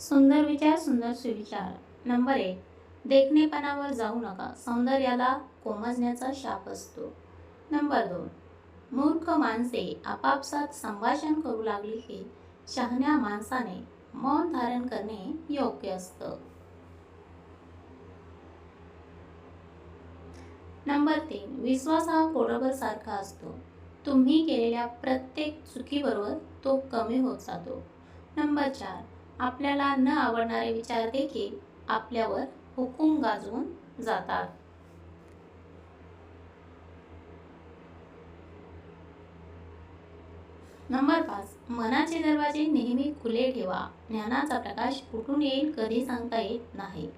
सुंदर विचार सुंदर सुविचार. नंबर एक देखणेपणावर जाऊ नका. सौंदर्याला कोमजण्याचा शाप असतो. नंबर दोन मूर्ख माणसे आपापसात संभाषण करू लागली की शहाण्या माणसाने मौन धारण करणे योग्य असतं. नंबर तीन विश्वास हा कोडबर सारखा असतो. तुम्ही केलेल्या प्रत्येक चुकीबरोबर तो कमी होत जातो. नंबर चार आपल्याला न आवडणारे विचार देखील आपल्यावर हुकूम गाजवून जातात. नंबर पाच. मनाचे दरवाजे नेहमी खुले ठेवा. ज्ञानाचा प्रकाश कुठून येईल कधी सांगता येत नाही.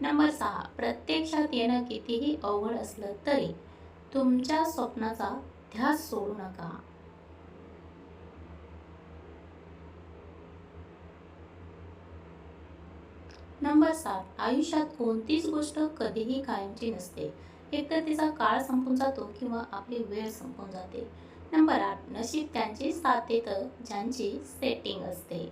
नंबर सहा. प्रत्यक्षात येणं कितीही अवघड असलं तरी तुमच्या स्वप्नाचा ध्यास सोडू नका. नंबर सात आयुष्यात कोणतीच गोष्ट कधीही कायमची नसते. एकतर तिचा काळ संपून जातो किंवा आपली वेळ संपून जाते. नंबर आठ नशीब त्यांची साथ देतं ज्यांची सेटिंग असते.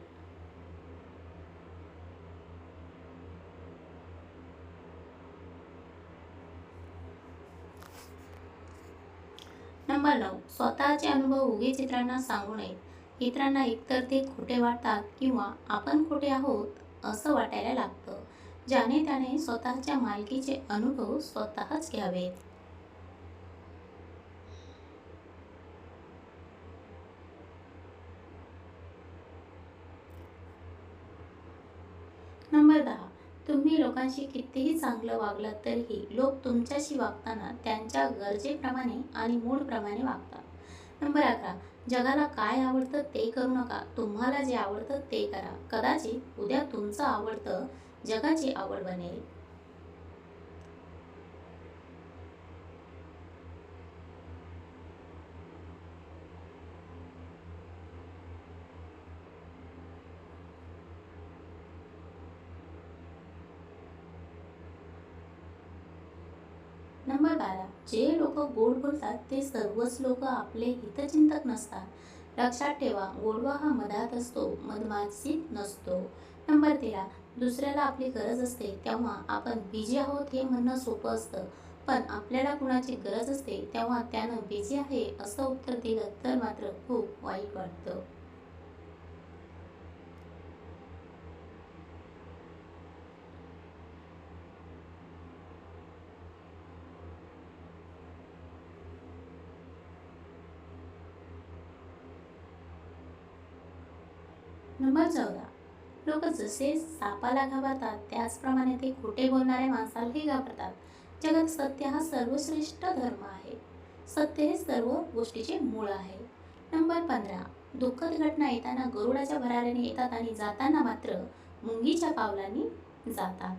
नंबर नऊ स्वतःचे अनुभव उगीच इतरांना सांगू नयेत इतरांना एकतर ते खोटे वाटतात किंवा आपण खोटे आहोत असं वाटायला लागतं. ज्याने त्याने स्वतःच्या मालकीचे अनुभव स्वतःच घ्यावेत. नंबर दहा. तुम्ही लोकांशी कितीही चांगलं वागलं तरीही लोक तुमच्याशी वागताना त्यांच्या गरजेप्रमाणे आणि मूडप्रमाणे वागतात. नंबर अकरा जगाला काय आवडतं ते करू नका. तुम्हाला जे आवडतं ते करा. कदाचित उद्या तुमचं आवडतं जगाची आवड बनेल. नंबर बारा. जे लोक गोड बोलतात ते सर्वच लोक आपले हितचिंतक नसतात. लक्षात ठेवा गोडवा हा मधात असतो मधमासीत नसतो. नंबर तेरा. दुसऱ्याला आपली गरज असते तेव्हा आपण बिझी आहोत हे म्हणणं सोपं असतं. पण आपल्याला कुणाची गरज असते तेव्हा त्यानं बिझी आहे असं उत्तर दिलं तर मात्र खूप वाईट वाटतं. नंबर चौदा. लोक जसे सापाला घाबरतात त्याचप्रमाणे ते खोटे बोलणाऱ्या माणसालाही घाबरतात. जगात सत्य हा सर्वश्रेष्ठ धर्म आहे. सत्य हे सर्व गोष्टीचे मूळ आहे. नंबर पंधरा. दुःखद घटना येताना गरुडाच्या भरारीने येतात आणि जाताना मात्र मुंगीच्या पावलांनी जातात.